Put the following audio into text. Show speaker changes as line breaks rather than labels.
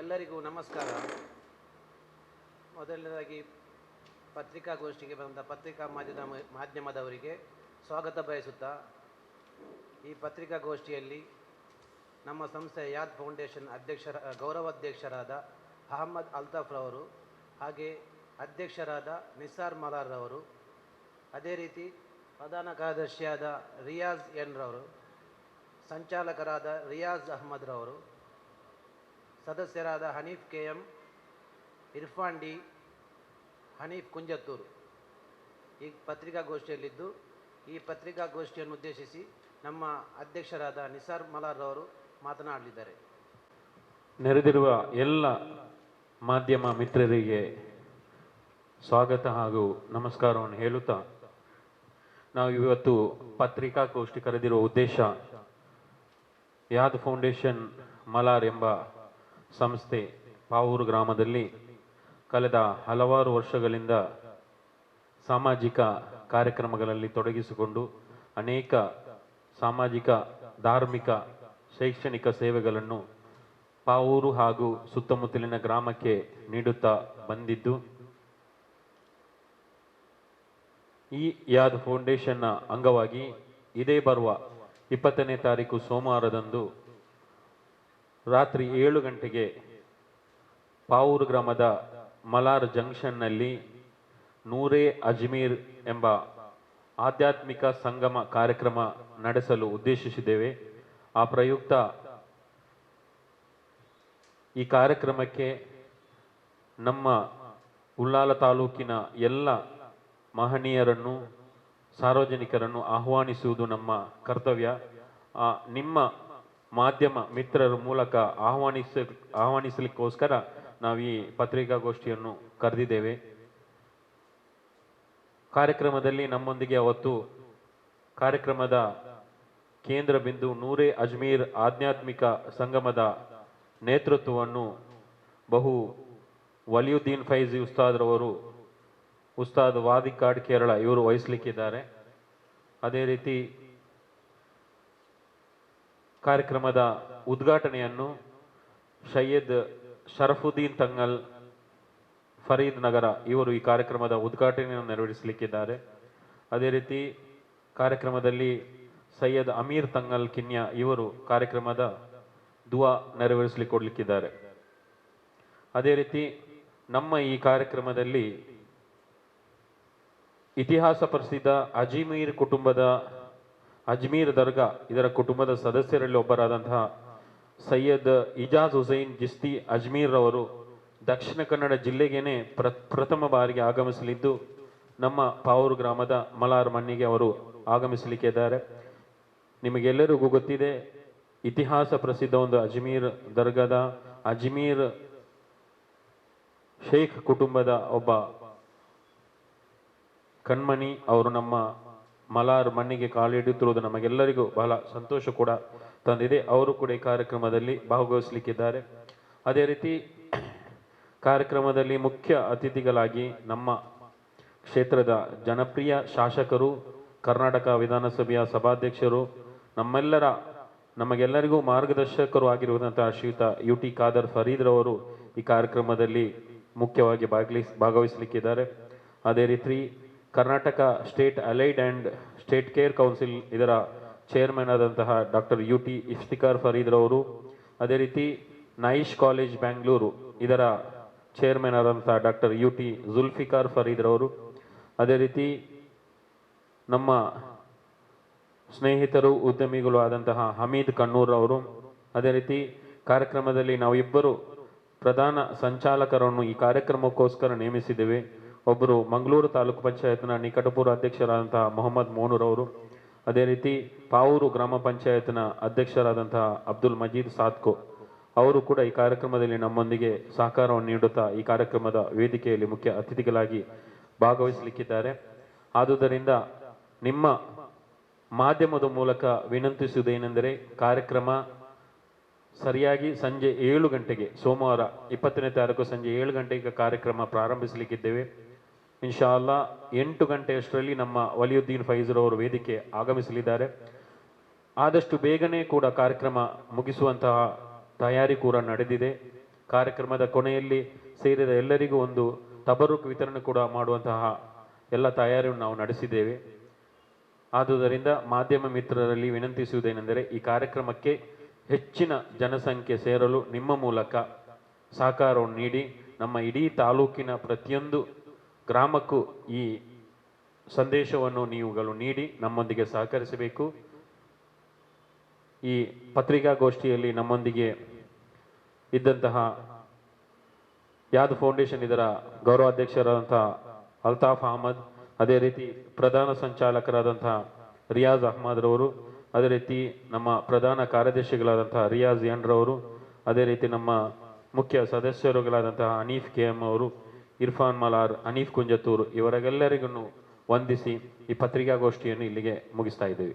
ಎಲ್ಲರಿಗೂ ನಮಸ್ಕಾರ. ಮೊದಲನೇದಾಗಿ ಪತ್ರಿಕಾಗೋಷ್ಠಿಗೆ ಬಂದ ಪತ್ರಿಕಾ ಮಾಧ್ಯಮ, ಮಾಧ್ಯಮದವರಿಗೆ ಸ್ವಾಗತ ಬಯಸುತ್ತಾ, ಈ ಪತ್ರಿಕಾಗೋಷ್ಠಿಯಲ್ಲಿ ನಮ್ಮ ಸಂಸ್ಥೆಯ ಯಾದ್ ಫೌಂಡೇಶನ್ ಅಧ್ಯಕ್ಷರ ಗೌರವಾಧ್ಯಕ್ಷರಾದ ಅಹಮ್ಮದ್ ಅಲ್ತಾಫ್ರವರು ಹಾಗೆ ಅಧ್ಯಕ್ಷರಾದ ನಿಸಾರ್ ಮಲಾರ್ರವರು ಅದೇ ರೀತಿ ಪ್ರಧಾನ ಕಾರ್ಯದರ್ಶಿಯಾದ ರಿಯಾಜ್ ಎನ್ ರವರು, ಸಂಚಾಲಕರಾದ ರಿಯಾಜ್ ಅಹ್ಮದ್ ರವರು ಸದಸ್ಯರಾದ ಹನೀಫ್ ಕೆ ಎಂ ಇರ್ಫಾಂಡಿ ಹನೀಫ್ ಕುಂಜತ್ತೂರು. ಈ ಪತ್ರಿಕಾಗೋಷ್ಠಿಯಲ್ಲಿದ್ದು, ಈ ಪತ್ರಿಕಾಗೋಷ್ಠಿಯನ್ನು ಉದ್ದೇಶಿಸಿ ನಮ್ಮ ಅಧ್ಯಕ್ಷರಾದ ನಿಸಾರ್ ಮಲಾರ್ ರವರು ಮಾತನಾಡಲಿದ್ದಾರೆ.
ನೆರೆದಿರುವ ಎಲ್ಲ ಮಾಧ್ಯಮ ಮಿತ್ರರಿಗೆ ಸ್ವಾಗತ ಹಾಗೂ ನಮಸ್ಕಾರವನ್ನು ಹೇಳುತ್ತಾ, ನಾವು ಇವತ್ತು ಪತ್ರಿಕಾಗೋಷ್ಠಿ ಕರೆದಿರುವ ಉದ್ದೇಶ, ಯಾದ್ ಫೌಂಡೇಶನ್ ಮಲಾರ್ ಎಂಬ ಸಂಸ್ಥೆ ಪಾವೂರು ಗ್ರಾಮದಲ್ಲಿ ಕಳೆದ ಹಲವಾರು ವರ್ಷಗಳಿಂದ ಸಾಮಾಜಿಕ ಕಾರ್ಯಕ್ರಮಗಳಲ್ಲಿ ತೊಡಗಿಸಿಕೊಂಡು ಅನೇಕ ಸಾಮಾಜಿಕ, ಧಾರ್ಮಿಕ, ಶೈಕ್ಷಣಿಕ ಸೇವೆಗಳನ್ನು ಪಾವೂರು ಹಾಗೂ ಸುತ್ತಮುತ್ತಲಿನ ಗ್ರಾಮಕ್ಕೆ ನೀಡುತ್ತಾ ಬಂದಿದ್ದು, ಈ ಯಾದ್ ಫೌಂಡೇಶನ್ನ ಅಂಗವಾಗಿ ಇದೇ ಬರುವ ಇಪ್ಪತ್ತನೇ ತಾರೀಕು ಸೋಮವಾರದಂದು ರಾತ್ರಿ ಏಳು ಗಂಟೆಗೆ ಪಾವೂರು ಗ್ರಾಮದ ಮಲಾರ್ ಜಂಕ್ಷನ್ನಲ್ಲಿ ನೂರೇ ಅಜ್ಮೀರ್ ಎಂಬ ಆಧ್ಯಾತ್ಮಿಕ ಸಂಗಮ ಕಾರ್ಯಕ್ರಮ ನಡೆಸಲು ಉದ್ದೇಶಿಸಿದ್ದೇವೆ. ಆ ಪ್ರಯುಕ್ತ ಈ ಕಾರ್ಯಕ್ರಮಕ್ಕೆ ನಮ್ಮ ಉಳ್ಳಾಲ ತಾಲೂಕಿನ ಎಲ್ಲ ಮಹನೀಯರನ್ನು, ಸಾರ್ವಜನಿಕರನ್ನು ಆಹ್ವಾನಿಸುವುದು ನಮ್ಮ ಕರ್ತವ್ಯ. ನಿಮ್ಮ ಮಾಧ್ಯಮ ಮಿತ್ರರ ಮೂಲಕ ಆಹ್ವಾನಿಸ, ಆಹ್ವಾನಿಸಲಿಕ್ಕೋಸ್ಕರ ನಾವು ಈ ಪತ್ರಿಕಾಗೋಷ್ಠಿಯನ್ನು ಕರೆದಿದ್ದೇವೆ. ಕಾರ್ಯಕ್ರಮದಲ್ಲಿ ನಮ್ಮೊಂದಿಗೆ ಅವತ್ತು ಕಾರ್ಯಕ್ರಮದ ಕೇಂದ್ರ ಬಿಂದು ನೂರೇ ಅಜ್ಮೀರ್ ಆಧ್ಯಾತ್ಮಿಕ ಸಂಗಮದ ನೇತೃತ್ವವನ್ನು ಬಹು ವಲಿಯುದ್ದೀನ್ ಫೈಜಿ ಉಸ್ತಾದ್ರವರು ಉಸ್ತಾದ್ ವಾದಿಕಾಡ್ ಕೇರಳ ಇವರು ವಹಿಸಲಿಕ್ಕಿದ್ದಾರೆ. ಅದೇ ರೀತಿ ಕಾರ್ಯಕ್ರಮದ ಉದ್ಘಾಟನೆಯನ್ನು ಸೈಯದ್ ಶರಫುದ್ದೀನ್ ತಂಗಲ್, ಫರೀದ್ ನಗರ ಇವರು ಈ ಕಾರ್ಯಕ್ರಮದ ಉದ್ಘಾಟನೆಯನ್ನು ನೆರವೇರಿಸಲಿಕ್ಕಿದ್ದಾರೆ. ಅದೇ ರೀತಿ ಕಾರ್ಯಕ್ರಮದಲ್ಲಿ ಸೈಯದ್ ಅಮೀರ್ ತಂಗಲ್ ಕಿನ್ಯಾ ಇವರು ಕಾರ್ಯಕ್ರಮದ ದುವಾ ನೆರವೇರಿಸಲಿಕ್ಕೆ ಕೊಡ್ಲಿಕ್ಕಿದ್ದಾರೆ ಅದೇ ರೀತಿ ನಮ್ಮ ಈ ಕಾರ್ಯಕ್ರಮದಲ್ಲಿ ಇತಿಹಾಸ ಪ್ರಸಿದ್ಧ ಅಜಿಮೀರ್ ಕುಟುಂಬದ ಅಜ್ಮೀರ್ ದರ್ಗಾ, ಇದರ ಕುಟುಂಬದ ಸದಸ್ಯರಲ್ಲಿ ಒಬ್ಬರಾದಂತಹ ಸೈಯದ್ ಇಜಾಜ್ ಹುಸೈನ್ ಜಿಸ್ತಿ ಅಜ್ಮೀರ್ ಅವರು ದಕ್ಷಿಣ ಕನ್ನಡ ಜಿಲ್ಲೆಗೇನೆ ಪ್ರ, ಪ್ರಥಮ ಬಾರಿಗೆ ಆಗಮಿಸಲಿದ್ದು, ನಮ್ಮ ಪಾವೂರು ಗ್ರಾಮದ ಮಲಾರ್ ಮಣ್ಣಿಗೆ ಅವರು ಆಗಮಿಸಲಿಕ್ಕಿದ್ದಾರೆ. ನಿಮಗೆಲ್ಲರಿಗೂ ಗೊತ್ತಿದೆ, ಇತಿಹಾಸ ಪ್ರಸಿದ್ಧ ಒಂದು ಅಜ್ಮೀರ್ ದರ್ಗಾದ ಅಜ್ಮೀರ್ ಶೇಖ್ ಕುಟುಂಬದ ಒಬ್ಬ ಕಣ್ಮಣಿ, ಅವರು ನಮ್ಮ ಮಲಾರ್ ಮಣ್ಣಿಗೆ ಕಾಲಿಡುತ್ತಿರುವುದು ನಮಗೆಲ್ಲರಿಗೂ ಬಹಳ ಸಂತೋಷ ಕೂಡ ತಂದಿದೆ. ಅವರು ಕೂಡ ಈ ಕಾರ್ಯಕ್ರಮದಲ್ಲಿ ಭಾಗವಹಿಸಲಿಕ್ಕಿದ್ದಾರೆ. ಅದೇ ರೀತಿ ಕಾರ್ಯಕ್ರಮದಲ್ಲಿ ಮುಖ್ಯ ಅತಿಥಿಗಳಾಗಿ ನಮ್ಮ ಕ್ಷೇತ್ರದ ಜನಪ್ರಿಯ ಶಾಸಕರು, ಕರ್ನಾಟಕ ವಿಧಾನಸಭೆಯ ಸಭಾಧ್ಯಕ್ಷರು, ನಮ್ಮೆಲ್ಲರ, ನಮಗೆಲ್ಲರಿಗೂ ಮಾರ್ಗದರ್ಶಕರು ಆಗಿರುವಂತಹ ಶ್ರೀಯುತ ಯು ಟಿ ಖಾದರ್ ಫರೀದ್ ರವರು ಈ ಕಾರ್ಯಕ್ರಮದಲ್ಲಿ ಮುಖ್ಯವಾಗಿ ಭಾಗಲಿ, ಭಾಗವಹಿಸಲಿಕ್ಕಿದ್ದಾರೆ. ಅದೇ ರೀತಿ Karnataka state allied and state care council ಇದರ ಚೇರ್ಮನ್ ಆದಂತಹ doctor U T Iftikhar Fareed ರವರು, ಅದೇ ರೀತಿ ನೈಶ್ ಕಾಲೇಜ್ ಬ್ಯಾಂಗ್ಳೂರು ಇದರ ಚೇರ್ಮನ್ ಆದಂತಹ doctor U T Zulfikar Fareed ರವರು, ಅದೇ ರೀತಿ ನಮ್ಮ ಸ್ನೇಹಿತರು, ಉದ್ಯಮಿಗಳು ಆದಂತಹ ಹಮೀದ್ ಕಣ್ಣೂರ್ ಅವರು ಅದೇ ರೀತಿ ಕಾರ್ಯಕ್ರಮದಲ್ಲಿ ನಾವಿಬ್ಬರು ಪ್ರಧಾನ ಸಂಚಾಲಕರನ್ನು ಈ ಕಾರ್ಯಕ್ರಮಕ್ಕೋಸ್ಕರ ನೇಮಿಸಿದ್ದೇವೆ. ಒಬ್ಬರು ಮಂಗಳೂರು ತಾಲೂಕು ಪಂಚಾಯತ್ನ ನಿಕಟಪುರ ಅಧ್ಯಕ್ಷರಾದಂತಹ ಮೊಹಮ್ಮದ್ ಮೋನೂರ್ ಅವರು ಅದೇ ರೀತಿ ಪಾವೂರು ಗ್ರಾಮ ಪಂಚಾಯತ್ನ ಅಧ್ಯಕ್ಷರಾದಂತಹ ಅಬ್ದುಲ್ ಮಜೀದ್ ಸಾತ್ಕೋ ಅವರು ಕೂಡ ಈ ಕಾರ್ಯಕ್ರಮದಲ್ಲಿ ನಮ್ಮೊಂದಿಗೆ ಸಹಕಾರವನ್ನು ನೀಡುತ್ತಾ ಈ ಕಾರ್ಯಕ್ರಮದ ವೇದಿಕೆಯಲ್ಲಿ ಮುಖ್ಯ ಅತಿಥಿಗಳಾಗಿ ಭಾಗವಹಿಸಲಿಕ್ಕಿದ್ದಾರೆ. ಆದುದರಿಂದ ನಿಮ್ಮ ಮಾಧ್ಯಮದ ಮೂಲಕ ವಿನಂತಿಸುವುದೇನೆಂದರೆ, ಕಾರ್ಯಕ್ರಮ ಸರಿಯಾಗಿ ಸಂಜೆ ಏಳು ಗಂಟೆಗೆ ಸೋಮವಾರ ಇಪ್ಪತ್ತನೇ ತಾರೀಕು ಸಂಜೆ ಏಳು ಗಂಟೆಗೆ ಕಾರ್ಯಕ್ರಮ ಪ್ರಾರಂಭಿಸಲಿಕ್ಕಿದ್ದೇವೆ. ಇನ್ಶಾ ಅಲ್ಲಾ ಎಂಟು ಗಂಟೆಯಷ್ಟರಲ್ಲಿ ನಮ್ಮ ವಲಿಯುದ್ದೀನ್ ಫೈಜರ್ ಅವರು ವೇದಿಕೆ ಆಗಮಿಸಲಿದ್ದಾರೆ. ಆದಷ್ಟು ಬೇಗನೆ ಕೂಡ ಕಾರ್ಯಕ್ರಮ ಮುಗಿಸುವಂತಹ ತಯಾರಿ ಕೂಡ ನಡೆದಿದೆ. ಕಾರ್ಯಕ್ರಮದ ಕೊನೆಯಲ್ಲಿ ಸೇರಿದ ಎಲ್ಲರಿಗೂ ಒಂದು ತಬರುಕ್ ವಿತರಣೆ ಕೂಡ ಮಾಡುವಂತಹ ಎಲ್ಲ ತಯಾರಿಯನ್ನು ನಾವು ನಡೆಸಿದ್ದೇವೆ. ಆದುದರಿಂದ ಮಾಧ್ಯಮ ಮಿತ್ರರಲ್ಲಿ ವಿನಂತಿಸುವುದೇನೆಂದರೆ, ಈ ಕಾರ್ಯಕ್ರಮಕ್ಕೆ ಹೆಚ್ಚಿನ ಜನಸಂಖ್ಯೆ ಸೇರಲು ನಿಮ್ಮ ಮೂಲಕ ಸಹಕಾರವನ್ನು ನೀಡಿ, ನಮ್ಮ ಇಡೀ ತಾಲೂಕಿನ ಪ್ರತಿಯೊಂದು ಗ್ರಾಮಕ್ಕೂ ಈ ಸಂದೇಶವನ್ನು ನೀವುಗಳು ನೀಡಿ ನಮ್ಮೊಂದಿಗೆ ಸಹಕರಿಸಬೇಕು. ಈ ಪತ್ರಿಕಾಗೋಷ್ಠಿಯಲ್ಲಿ ನಮ್ಮೊಂದಿಗೆ ಇದ್ದಂತಹ ಯಾದ್ ಫೌಂಡೇಶನ್ ಇದರ ಗೌರವಾಧ್ಯಕ್ಷರಾದಂತಹ ಅಲ್ತಾಫ್ ಅಹಮದ್, ಅದೇ ರೀತಿ ಪ್ರಧಾನ ಸಂಚಾಲಕರಾದಂತಹ ರಿಯಾಜ್ ಅಹಮದ್ ರವರು, ಅದೇ ರೀತಿ ನಮ್ಮ ಪ್ರಧಾನ ಕಾರ್ಯದರ್ಶಿಗಳಾದಂತಹ ರಿಯಾಜ್ ಎನ್ ರವರು, ಅದೇ ರೀತಿ ನಮ್ಮ ಮುಖ್ಯ ಸದಸ್ಯರುಗಳಾದಂತಹ ಹನೀಫ್ ಕೆ ಎಂ ಅವರು ಇರ್ಫಾನ್ ಮಲಾರ್ ಅನೀಫ್ ಕುಂಜತ್ತೂರು ಇವರಿಗೆಲ್ಲರಿಗೂ ವಂದಿಸಿ ಈ ಪತ್ರಿಕಾಗೋಷ್ಠಿಯನ್ನು ಇಲ್ಲಿಗೆ ಮುಗಿಸ್ತಾ ಇದ್ದೇವೆ.